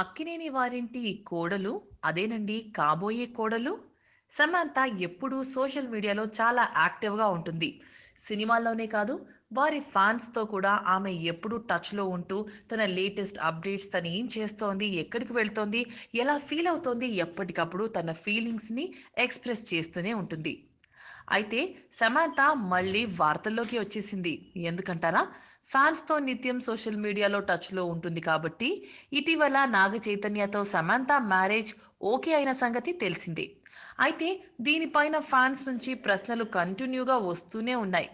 అక్కినేని వారింటి కోడలు అదేనండి కాబోయే కోడలు. సమంత ఎప్పుడూ సోషల్ మీడియాలో చాలా యాక్టివ్గా ఉంటుంది. సినిమాల్లోనే కాదు వారి ఫ్యాన్స్తో కూడా ఆమె ఎప్పుడూ టచ్లో ఉంటూ తన లేటెస్ట్ అప్డేట్స్ తను ఏం చేస్తోంది ఎక్కడికి వెళ్తోంది ఎలా ఫీల్ అవుతోంది ఎప్పటికప్పుడు తన ఫీలింగ్స్ని ఎక్స్ప్రెస్ చేస్తూనే ఉంటుంది. అయితే సమంత మళ్ళీ వార్తల్లోకి వచ్చేసింది. ఎందుకంటారా? ఫ్యాన్స్తో నిత్యం సోషల్ మీడియాలో టచ్లో ఉంటుంది కాబట్టి ఇటీవల నాగ చైతన్యతో సమంత మ్యారేజ్ ఓకే అయిన సంగతి తెలిసిందే. అయితే దీనిపైన ఫ్యాన్స్ నుంచి ప్రశ్నలు కంటిన్యూగా వస్తూనే ఉన్నాయి.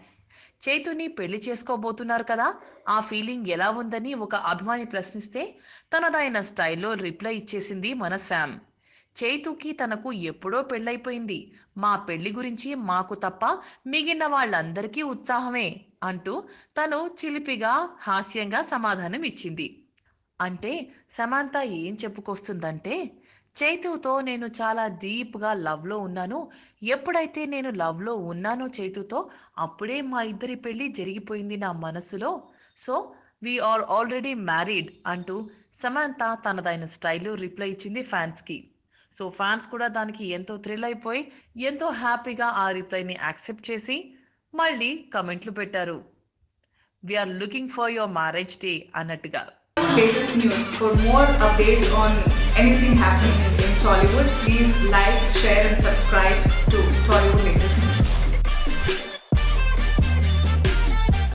చైతుని పెళ్ళి చేసుకోబోతున్నారు కదా? ఆ ఫీలింగ్ ఎలా ఉందని ఒక అభిమాని ప్రశ్నిస్తే తనదైన స్టైల్లో రిప్లై ఇచ్చేసింది మన శామ్ చైతుకి తనకు ఎప్పుడో పెళ్ళైపోయింది. మా పెళ్ళి గురించి మాకు తప్ప మిగిలిన వాళ్ళందరికీ ఉత్సాహమే అంటూ తను చిలిపిగా హాస్యంగా సమాధానం ఇచ్చింది అంటే సమంత ఏం చెప్పుకొస్తుందంటే చైతుతో నేను చాలా డీప్గా లవ్లో ఉన్నాను. ఎప్పుడైతే నేను లవ్లో ఉన్నానో చైతుతో అప్పుడే మా ఇద్దరి పెళ్ళి జరిగిపోయింది నా మనసులో. సో వీఆర్ ఆల్రెడీ మ్యారీడ్ అంటూ సమంత తనదైన స్టైల్లో రిప్లై ఇచ్చింది ఫ్యాన్స్కి. సో ఫ్యాన్స్ కూడా దానికి ఎంతో థ్రిల్ అయిపోయి ఎంతో హ్యాపీగా ఆ రిప్లైని యాక్సెప్ట్ చేసి మళ్ళీ కమెంట్లు పెట్టారు. We're looking for your marriage day అన్నట్టుగా. Latest news for more updates on anything happy in Tollywood please like share and subscribe